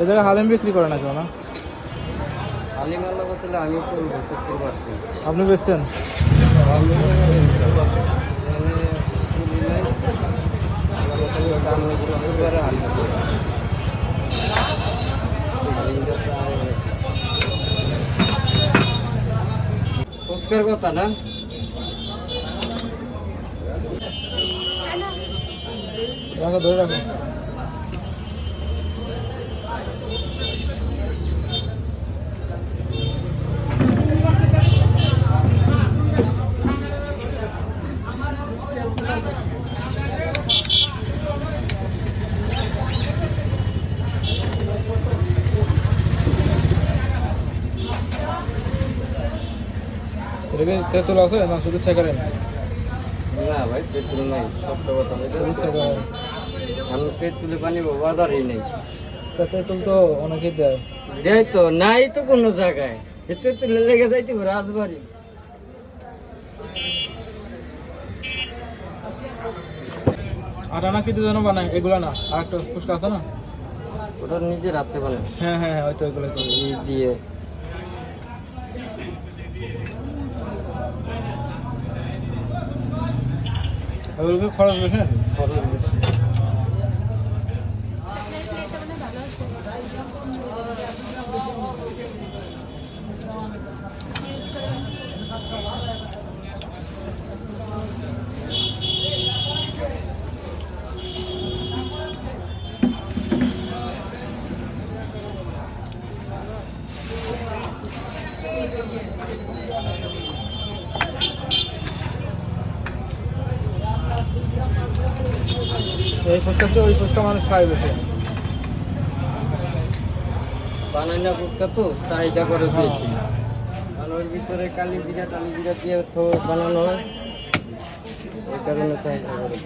এ জায়গায় হালিম বিক্রি করে না কেউ না হালিম আল্লাহ আমি শুক্রবার থেকে আপনি বেচতেন? আমি পুরি নাই আল্লাহ তাআলা সামনে শুক্রবারে হালিম করব। হালিমটা চাই ফুচকার কথা না? রাখো ধরে রাখো। কি তেঁতুল আছে না শুধু সেকারেন না ভাই পেট্রোল নাই সত্য কথা আমি পেট্রোলে পানি বাজারই নেই। তেঁতুল তো অনেকেই দেয়। দেয় তো নাই তো কোনো জায়গায়। এতে তো লেগে যাইতে রাজবাড়ি। আটা না কিন্তু যেন বানায় এগুলো না। আর একটা ফুচকা আছে না? ওটা নিজে রাখতে পারে হ্যাঁ হ্যাঁ হ্যাঁ হয়তো এগুলো দিয়ে। এগুলোকে খরচ বেশি? খরচ এই ফুচকা তো ওই ফুচকা মানুষ খায় বেশি বানাই না ফুচকা তো চাহিদা করে বেশি। আর ওর ভিতরে কালি জিরা টালি জিরা দিয়ে তো বানানো হয়। এই কারণে চাহিদা করে।